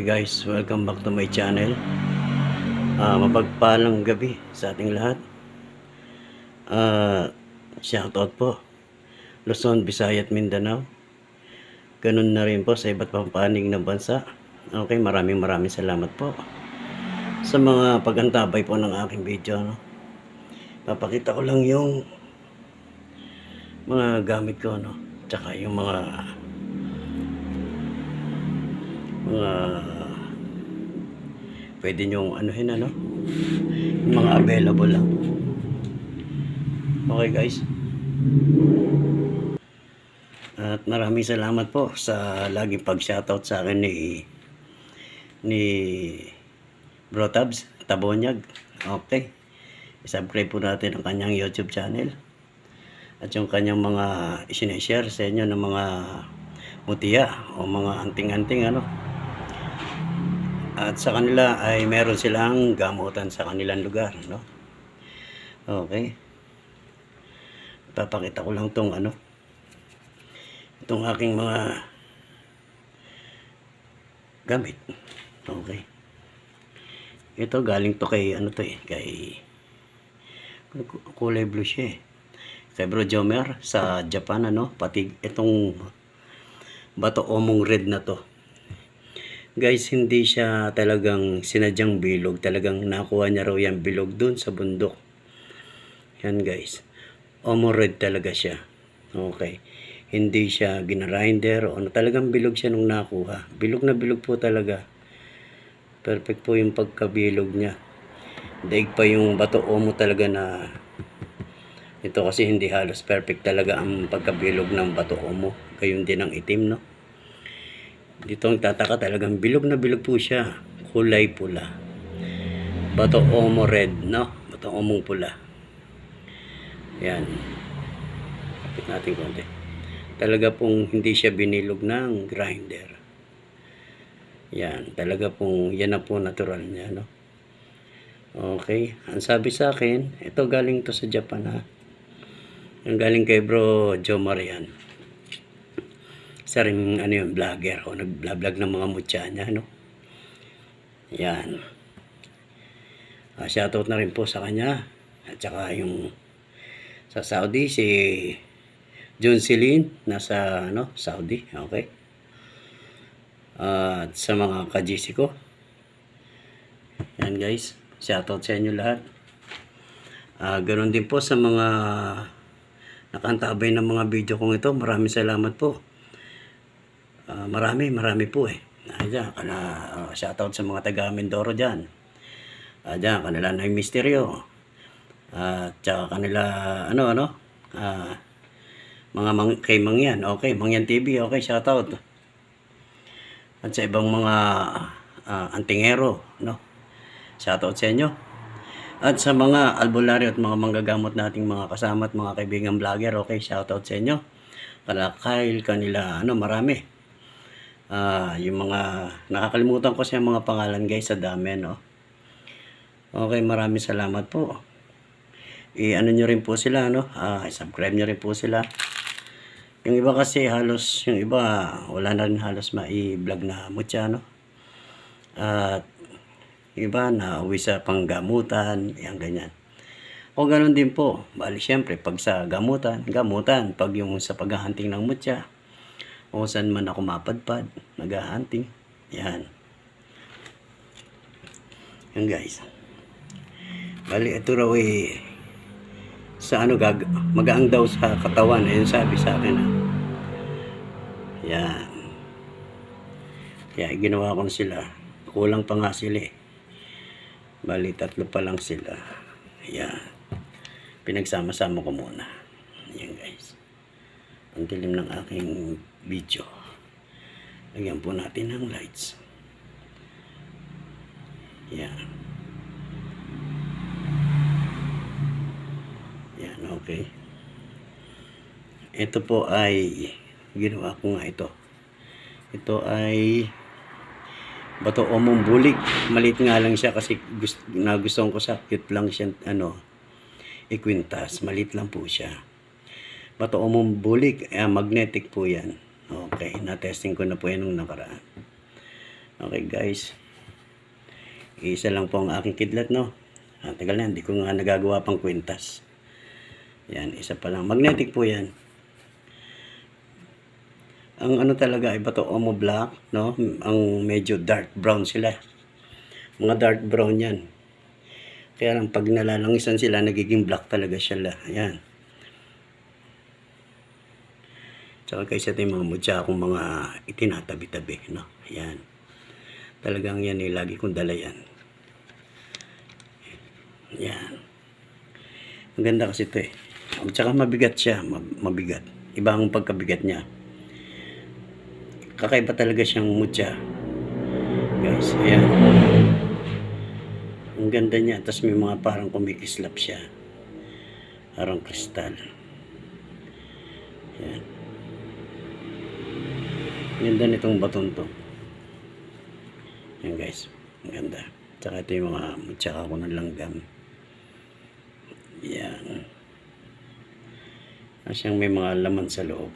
Okay guys, welcome back to my channel. Ah, mapagpalang gabi sa ating lahat. Ah, shoutout po. Luzon, Visayas at Mindanao. Ganun na rin po sa iba't pang ng bansa. Okay, maraming maraming salamat po sa mga pagantabay po ng aking video. No? Papakita ko lang yung mga gamit ko, no? Tsaka yung mga mga pwede nyong anuhin ano? Yung mga available lang. Okay guys. At maraming salamat po sa laging pag shoutout sa akin ni ni Bro Tabs Tabonyag. Okay. Isubscribe po natin ang kanyang YouTube channel. At yung kanyang mga isineshare sa inyo ng mga mutiya o mga anting-anting ano at sa kanila ay meron silang gamutan sa kanilang lugar, no? Okay. Papakita ko lang tong ano. Itong aking mga gamit. Okay. Ito galing to kay ano to eh, kay kulay blue siya eh. Kay Bro Jomer sa Japan ano, pati itong bato omong red na to guys hindi siya talagang sinadyang bilog. Talagang nakuha niya raw yan bilog dun sa bundok. Yan guys. Omo red talaga siya. Okay. Hindi siya ginarinder o ano. Talagang bilog siya nung nakuha. Bilog na bilog po talaga. Perfect po yung pagkabilog niya. Daig pa yung bato omo talaga na ito kasi hindi halos perfect talaga ang pagkabilog ng bato omo gayon din ang itim no dito ang tataka talagang bilog na bilog po siya. Kulay pula. Bato omo red, no? Bato omong pula. Yan. Kapit natin konti. Talaga pong hindi siya binilog ng grinder. Yan. Talaga pong, yan na po natural niya, no? Okay. Ang sabi sa akin, ito galing to sa Japan, ha? Ang galing kay bro Joe Marian isa rin ano yung vlogger o nag-vlog ng mga mutya niya no? Yan. Uh, shoutout na rin po sa kanya. At saka yung sa Saudi si John Celine nasa ano Saudi. Okay. Uh, sa mga kajisi ko. Yan guys. Shoutout sa inyo lahat. Uh, ganoon din po sa mga nakantabay ng mga video kong ito. Maraming salamat po Ah, marami, marami po eh. Uh, dyan, kana, uh, shoutout sa mga taga Mindoro dyan. Uh, dyan, kanila na yung misteryo. At uh, kanila, ano, ano, uh, mga mang, kay Mangyan, okay, Mangyan TV, okay, shoutout. At sa ibang mga uh, antingero, no, shoutout sa inyo. At sa mga albularyo at mga manggagamot nating mga kasama at mga kaibigan vlogger, okay, shoutout sa inyo. Kala Kyle, kanila, ano, marami. Ah, yung mga nakakalimutan ko siya mga pangalan guys sa dami no. Okay, maraming salamat po. I-ano nyo rin po sila no. Ah, subscribe nyo rin po sila. Yung iba kasi halos yung iba wala na rin halos mai-vlog na mutya no. At iba na uwi sa panggamutan, yan ganyan. O ganun din po. Bali syempre pag sa gamutan, gamutan. Pag yung sa paghahunting ng mutya, o saan man ako mapadpad, naghahunting. Yan. Yan guys. Bali, ito raw eh, sa ano, gag magaang daw sa katawan. Ayun sabi sa akin. Ha. Yan. Kaya ginawa ko na sila. Kulang pa nga sila eh. Bali, tatlo pa lang sila. Yan. Pinagsama-sama ko muna. Yan guys ang dilim ng aking video. Lagyan po natin ng lights. Yan yan okay. Ito po ay ginawa ko nga ito. Ito ay bato omong bulig malit nga lang siya kasi gusto, nagustuhan ko sa cute lang siya ano ikwintas. Malit lang po siya. Bato umong bulig, eh, magnetic po yan. Okay, na-testing ko na po yan nung nakaraan. Okay guys. Isa lang po ang aking kidlat no. Ah, tagal na, hindi ko nga nagagawa pang kwintas. Yan, isa pa lang. Magnetic po yan. Ang ano talaga, iba to, Omo Black, no? Ang medyo dark brown sila. Mga dark brown yan. Kaya lang pag nalalangisan sila, nagiging black talaga sila. Ayan. Tsaka kaysa ito yung mga mutya akong mga itinatabi-tabi, no? Ayan. Talagang yan eh, lagi kong dala yan. Yan. Ang ganda kasi ito eh. At saka mabigat siya, mab- mabigat. Iba ang pagkabigat niya. Kakaiba talaga siyang mutya. Guys, ayan. Ang ganda niya. Tapos may mga parang kumikislap siya. Parang kristal. Ayan. Ang Ganda nitong baton to. Yan guys. Ang ganda. Tsaka ito yung mga mutsaka ko ng langgam. Yan. Siyang may mga laman sa loob.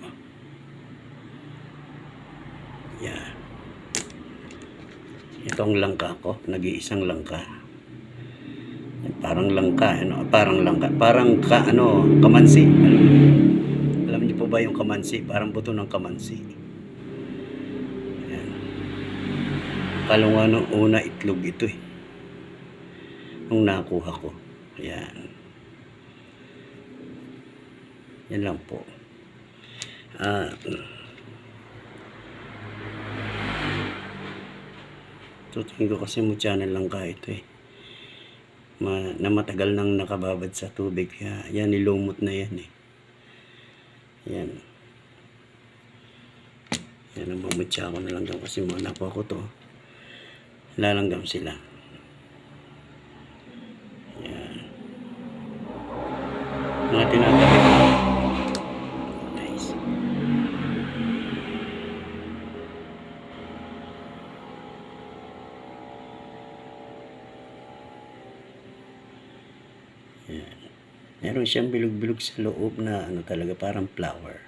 Yan. Itong langka ko, nag-iisang langka. Parang langka, ano, parang langka, parang ka, ano, kamansi. Alam, alam niyo po ba yung kamansi? Parang buto ng kamansi. Yan. Kalunga nung una itlog ito eh. Nung nakuha ko. Yan. Yan lang po. Ah, tutuin ko kasi mo channel lang ka ito eh. Ma, na matagal nang nakababad sa tubig. Kaya yan, nilumot na yan eh. Yan. Yan ang mamutya ko na langgam kasi mga nakuha ko to. Lalanggam sila. Yan. Mga tinatabi ko. Nice. Yan. Meron siyang bilog-bilog sa loob na ano talaga parang flower.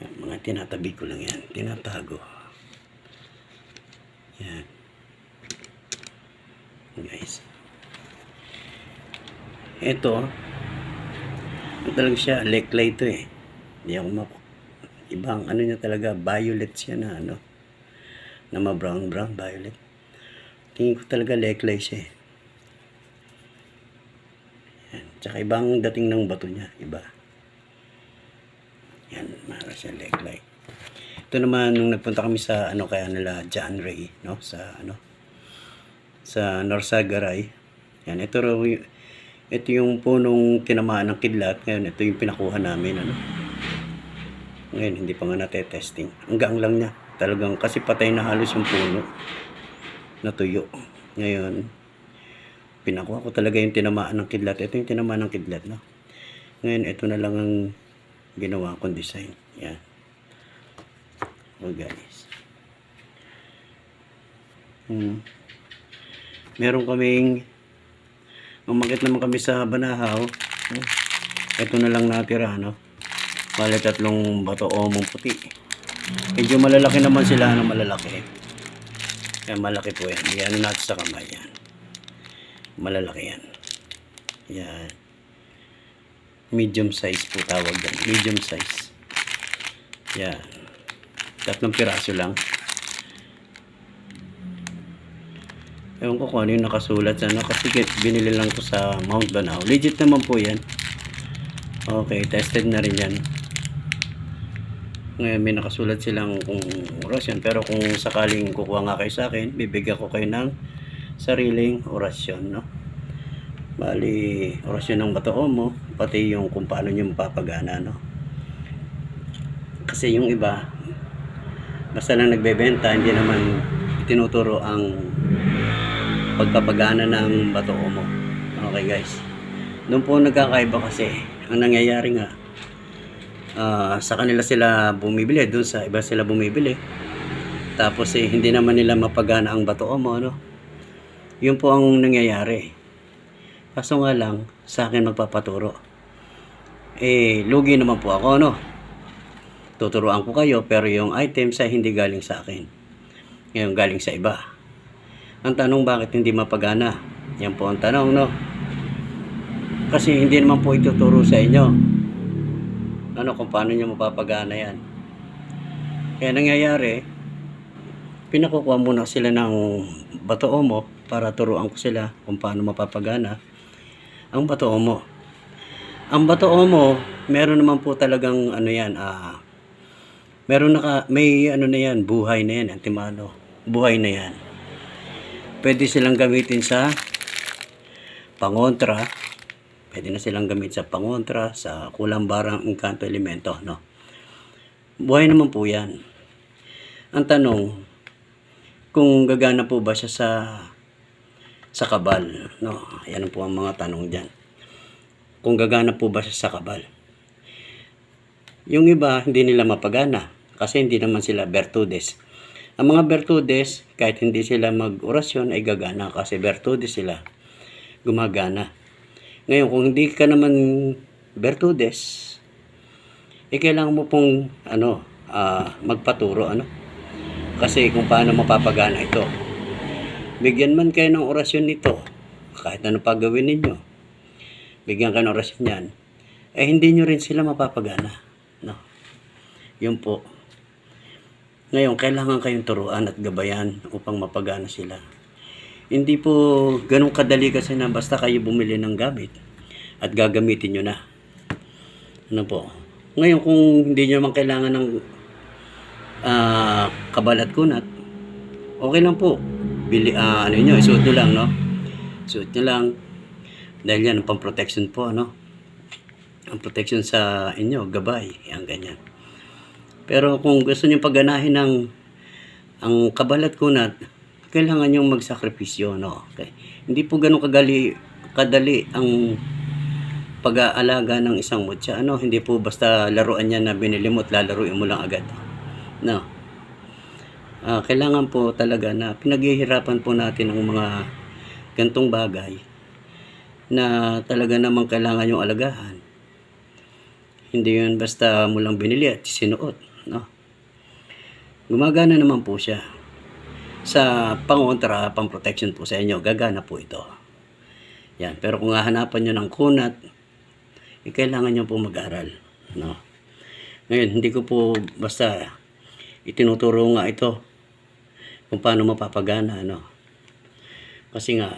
Yan, mga tinatabi ko lang yan. Tinatago. Yan. Guys. Ito, talaga siya, leklay ito eh. Hindi ako map... Ibang ano niya talaga, violet siya na ano. Na ma-brown brown, violet. Tingin ko talaga leklay siya eh. Yan. Tsaka ibang dating ng bato niya, iba. Yan, mara siya leklay. Ito naman, nung nagpunta kami sa ano kaya nila, John Ray, no? Sa ano, sa Norsagaray. Yan, ito raw ito yung punong tinamaan ng kidlat. Ngayon, ito yung pinakuha namin. Ano? Ngayon, hindi pa nga natetesting. Hanggang lang niya. Talagang kasi patay na halos yung puno. Natuyo. Ngayon, pinakuha ko talaga yung tinamaan ng kidlat. Ito yung tinamaan ng kidlat. No? Ngayon, ito na lang ang ginawa kong design. Yan. Oh, guys. Hmm. Meron kaming umakit naman kami sa Banahaw. Hmm. Ito na lang natira, no? Bale tatlong bato omong puti. Medyo malalaki naman sila, ano malalaki. Yan, malaki po yan. Yan natin sa kamay, yan. Malalaki yan. Yan. Medium size po tawag yan. Medium size. Yan. Tatlong piraso lang. Ewan ko kung ano yung nakasulat sa ano. Kasi binili lang to sa Mount Banao. Legit naman po yan. Okay, tested na rin yan. Ngayon may nakasulat silang kung orasyon. Pero kung sakaling kukuha nga kayo sa akin, bibigyan ko kayo ng sariling orasyon. No? Bali, orasyon ng bato mo, pati yung kung paano nyo mapapagana. No? Kasi yung iba, basta lang nagbebenta, hindi naman tinuturo ang pagpapagana ng bato mo. Okay guys. Doon po nagkakaiba kasi ang nangyayari nga ah, sa kanila sila bumibili, doon sa iba sila bumibili. Tapos eh, hindi naman nila mapagana ang bato mo, no? Yun po ang nangyayari. Kaso nga lang, sa akin magpapaturo. Eh, lugi naman po ako, no? Tuturuan ko kayo, pero yung items ay hindi galing sa akin. Ngayon galing sa iba. Ang tanong bakit hindi mapagana? Yan po ang tanong, no? Kasi hindi naman po ituturo sa inyo. Ano kung paano nyo mapapagana yan. Kaya nangyayari, pinakukuha muna sila ng bato omo para turuan ko sila kung paano mapapagana ang bato omo. Ang bato omo, meron naman po talagang ano yan, ah, meron naka, may ano na yan, buhay na yan, antimano. Buhay na yan. Pwede silang gamitin sa pangontra. Pwede na silang gamit sa pangontra, sa kulang barang engkanto elemento, no? Buhay naman po yan. Ang tanong, kung gagana po ba siya sa sa kabal, no? Yan po ang mga tanong diyan. Kung gagana po ba siya sa kabal. Yung iba, hindi nila mapagana kasi hindi naman sila bertudes. Ang mga bertudes, kahit hindi sila mag-orasyon, ay gagana kasi bertudes sila. Gumagana. Ngayon, kung hindi ka naman bertudes, eh kailangan mo pong ano, ah, magpaturo ano. Kasi kung paano mapapagana ito. Bigyan man kayo ng orasyon nito, kahit ano pa gawin ninyo. Bigyan ka ng orasyon yan. Eh hindi nyo rin sila mapapagana. No. Yun po. Ngayon, kailangan kayong turuan at gabayan upang mapagana sila. Hindi po ganun kadali kasi na basta kayo bumili ng gamit at gagamitin nyo na. Ano po? Ngayon, kung hindi nyo naman kailangan ng ah, kabalat kunat, okay lang po. Bili, ah, ano nyo, isuot nyo lang, no? Isuot nyo lang. Dahil yan, ang pang-protection po, ano? Ang protection sa inyo, gabay, yan, ganyan. Pero kung gusto nyo pagganahin ng ang kabalat kunat, kailangan nyo magsakripisyo, no? Okay. Hindi po ganun kagali, kadali ang pag-aalaga ng isang mutya. Ano, hindi po basta laruan niya na binili mo at lalaruin mo lang agad. No. Ah, kailangan po talaga na pinaghihirapan po natin ang mga gantong bagay na talaga namang kailangan yung alagahan. Hindi yun basta mo lang binili at sinuot. No? Gumagana naman po siya. Sa pangontra, pang protection po sa inyo, gagana po ito. Yan. Pero kung hahanapan nyo ng kunat, eh, kailangan nyo po mag-aral. No? Ngayon, hindi ko po basta itinuturo nga ito kung paano mapapagana. No? Kasi nga,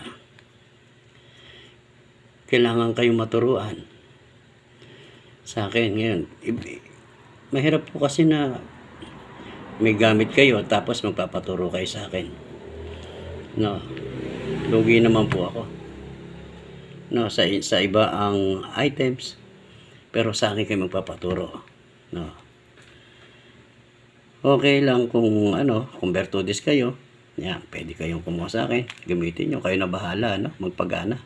kailangan kayong maturuan sa akin ngayon. Mahirap po kasi na may gamit kayo tapos magpapaturo kayo sa akin. No. Lugi naman po ako. No, sa sa iba ang items pero sa akin kayo magpapaturo. No. Okay lang kung ano, kung Bertudis kayo, yan, pwede kayong kumuha sa akin. Gamitin nyo, kayo na bahala, no? Magpagana.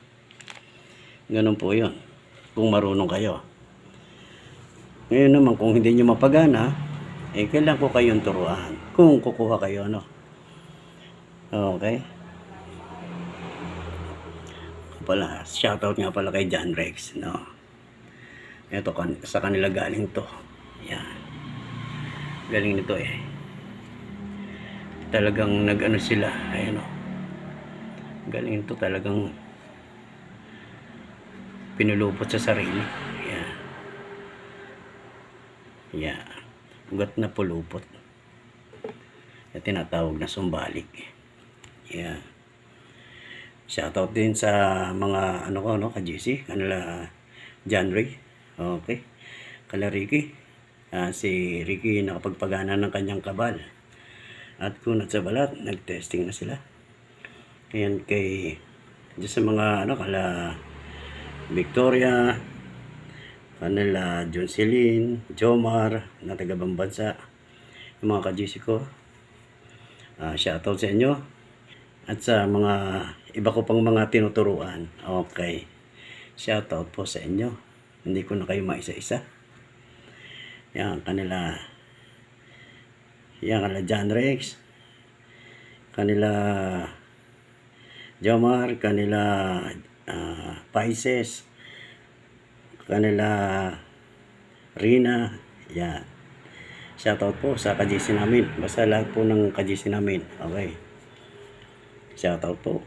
Ganun po yun. Kung marunong kayo. Ngayon naman, kung hindi nyo mapagana, eh, kailan ko kayong turuan. Kung kukuha kayo, no? Okay? Pala, shoutout nga pala kay John Rex, no? Ito, kan sa kanila galing to. Yan. Galing nito eh. Talagang nag-ano sila, ayun o. Galing to talagang pinulupot sa sarili. Yeah. Ugat na pulupot. Yung tinatawag na sumbalik. Yeah. Shoutout din sa mga ano ko, no, ka-GC, kanila John Ray. Okay. Kala Ricky. Ah, si Ricky nakapagpagana ng kanyang kabal. At kunat sa balat, nag-testing na sila. Ayan kay dyan sa mga ano kala Victoria, kanila John Celine, Jomar, na taga Bambansa, yung mga ka-GC ko. Ah, shoutout sa inyo. At sa mga iba ko pang mga tinuturuan. Okay. Shoutout po sa inyo. Hindi ko na kayo maisa-isa. Yan, kanila yan, kanila John Rex. Kanila Jomar, kanila ah, Pisces, kanila Rina, yan. Shoutout po sa ka-GC namin. Basta lahat po ng ka-GC namin. Okay. Shoutout po.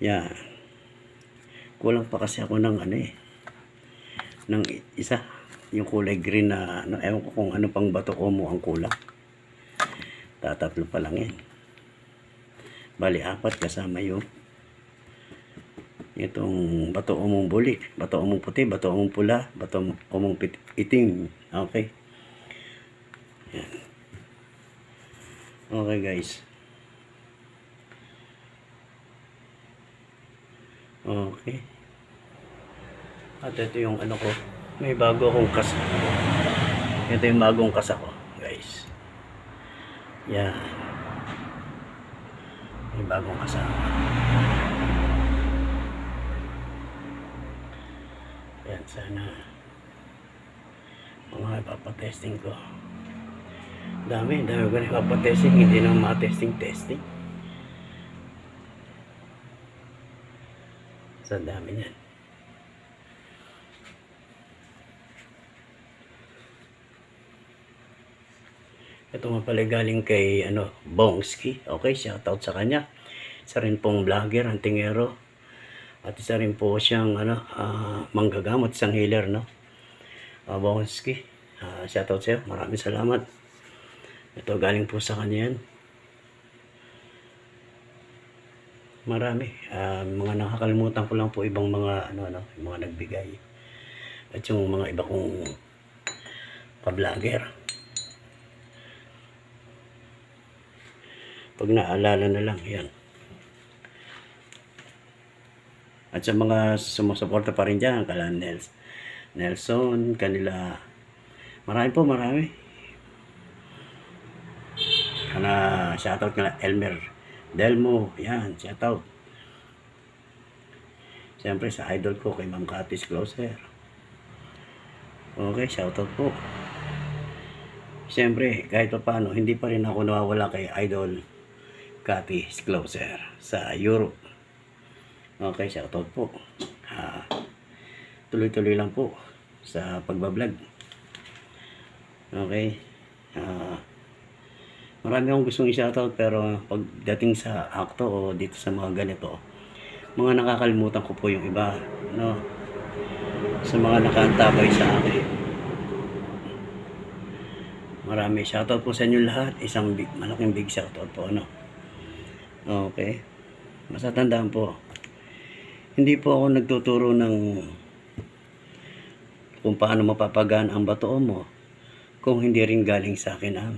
Yan. Kulang pa kasi ako ng ano eh. Ng isa. Yung kulay green na, ano, ewan ko kung ano pang bato ko mo ang kulang. Tatatlo pa lang yan. Bali, apat kasama yung itong bato umong bulik, bato umong puti, bato umong pula, bato umong itim. Okay. Yan. Okay guys. Okay. At ito yung ano ko. May bago akong kasa. Ito yung bagong kasa ko, guys. Yan. May bagong kasa. Sana mga ipapatesting ko. Dami, dami ko na ipapatesting. Hindi na ma-testing-testing. Sa dami niyan. Ito nga pala galing kay ano, Bongski. Okay, shoutout sa kanya. Isa rin pong vlogger, antingero. At isa rin po siyang ano, ah, manggagamot, isang healer, no? Uh, Bongski. Uh, shoutout sa'yo. Maraming salamat. Ito galing po sa kanya yan. Marami. Ah, mga nakakalimutan ko lang po ibang mga ano ano, mga nagbigay. At yung mga iba kong pa-vlogger. Pag naalala na lang, yan. At sa mga sumusuporta pa rin dyan, kala Nels, Nelson, kanila, marami po, marami. Kana, shoutout ka na, Elmer Delmo, yan, shoutout. Siyempre sa idol ko, kay Ma'am Katis Closer. Okay, shoutout po. Siyempre, kahit pa paano, hindi pa rin ako nawawala kay idol Cathy Closer sa Europe. Okay, shoutout po. Ah, tuloy-tuloy lang po sa pagbablog. Okay. Ah, marami akong gustong i-shoutout pero pagdating sa akto o dito sa mga ganito, mga nakakalimutan ko po yung iba, no? Sa mga nakaantabay sa akin. Marami. Shoutout po sa inyo lahat. Isang big, malaking big shoutout po, ano? Okay. Basta tandaan po, hindi po ako nagtuturo ng kung paano mapapagaan ang bato mo kung hindi rin galing sa akin ang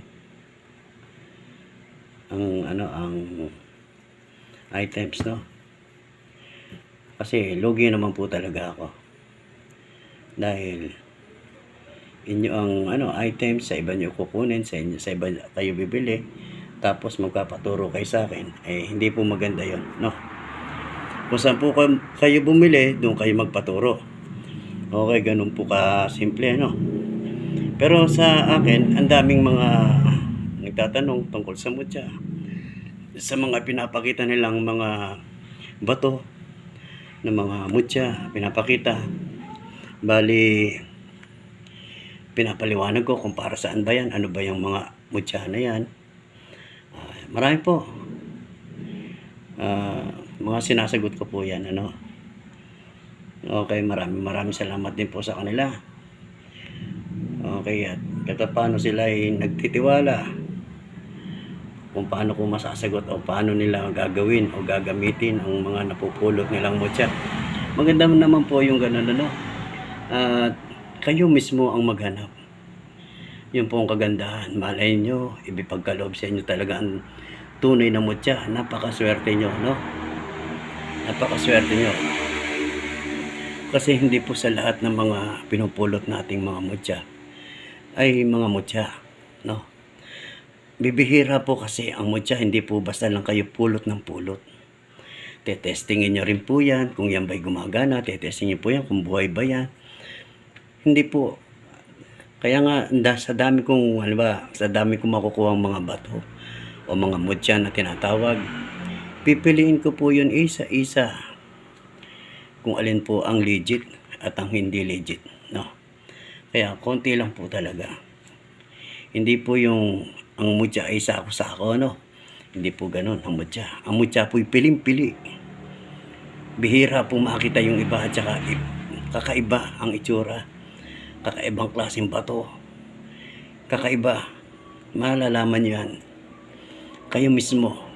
ang ano ang items no? Kasi lugi naman po talaga ako. Dahil inyo ang ano items sa iba nyo kukunin sa inyo sa iba kayo bibili tapos magpapaturo kay sa akin eh hindi po maganda yon no kung saan po kayo- bumili doon kayo magpaturo. Okay ganun po ka simple no? Pero sa akin ang daming mga nagtatanong tungkol sa mutya. Sa mga pinapakita nilang mga bato ng mga mutya pinapakita. Bali pinapaliwanag ko kung para saan ba yan ano ba yung mga mutya na yan. Ah, marami po. Ah, mga sinasagot ko po yan ano? Okay marami marami salamat din po sa kanila. Okay at kahit paano sila ay nagtitiwala kung paano ko masasagot o paano nila gagawin o gagamitin ang mga napupulot nilang mutya maganda naman po yung ganun ano? At kayo mismo ang maghanap. Yun po ang kagandahan. Malay nyo ibipagkaloob sa inyo talaga ang tunay na mutya napakaswerte nyo no napakaswerte nyo kasi hindi po sa lahat ng mga pinupulot nating mga mutya ay mga mutya no? Bibihira po kasi ang mutya hindi po basta lang kayo pulot ng pulot. Tetestingin nyo rin po yan kung yan ba'y gumagana tetestingin po yan kung buhay ba yan. Hindi po. Kaya nga sa dami kong halimbawa sa dami kong makukuha mga bato o mga mutya na tinatawag pipiliin ko po yun isa-isa kung alin po ang legit at ang hindi legit no kaya konti lang po talaga Hindi po yung ang mutya ay sako-sako, ano? Hindi po ganun ang mutya. Ang mutya po'y pilim-pili. Bihira po makita yung iba at saka kakaiba ang itsura. Kakaibang klaseng bato. Kakaiba. Malalaman nyo yan. Kayo mismo.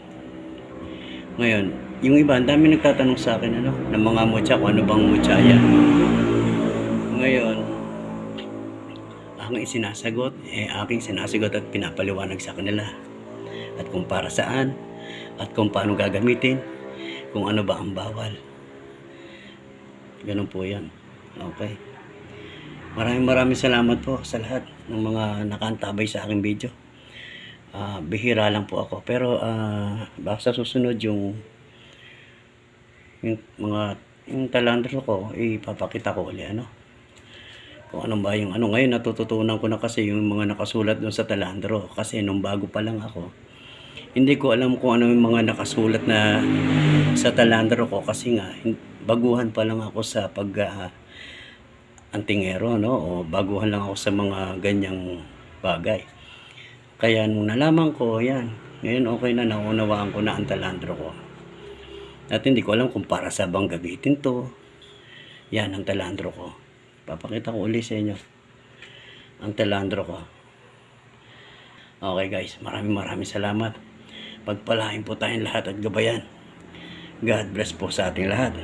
Ngayon, yung iba, ang dami nagtatanong sa akin, ano, ng mga mutya, kung ano bang mutya yan. Ngayon, aking sinasagot, eh, aking sinasagot at pinapaliwanag sa kanila. At kung para saan, at kung paano gagamitin, kung ano ba ang bawal. Ganun po yan. Okay. Maraming maraming salamat po sa lahat ng mga nakantabay sa aking video. Ah, bihira lang po ako. Pero ah, baka sa susunod yung yung mga yung talandro ko, ipapakita ko ulit ano. Kung ano ba yung ano ngayon natututunan ko na kasi yung mga nakasulat doon sa talandro kasi nung bago pa lang ako hindi ko alam kung ano yung mga nakasulat na sa talandro ko kasi nga baguhan pa lang ako sa pag ah, antingero no o baguhan lang ako sa mga ganyang bagay. Kaya nung nalaman ko, yan, ngayon okay na, naunawaan ko na ang talandro ko. At hindi ko alam kung para sa bang gamitin to. Yan ang talandro ko. Papakita ko uli sa inyo. Ang talandro ko. Okay guys, maraming maraming salamat. Pagpalain po tayong lahat at gabayan. God bless po sa ating lahat.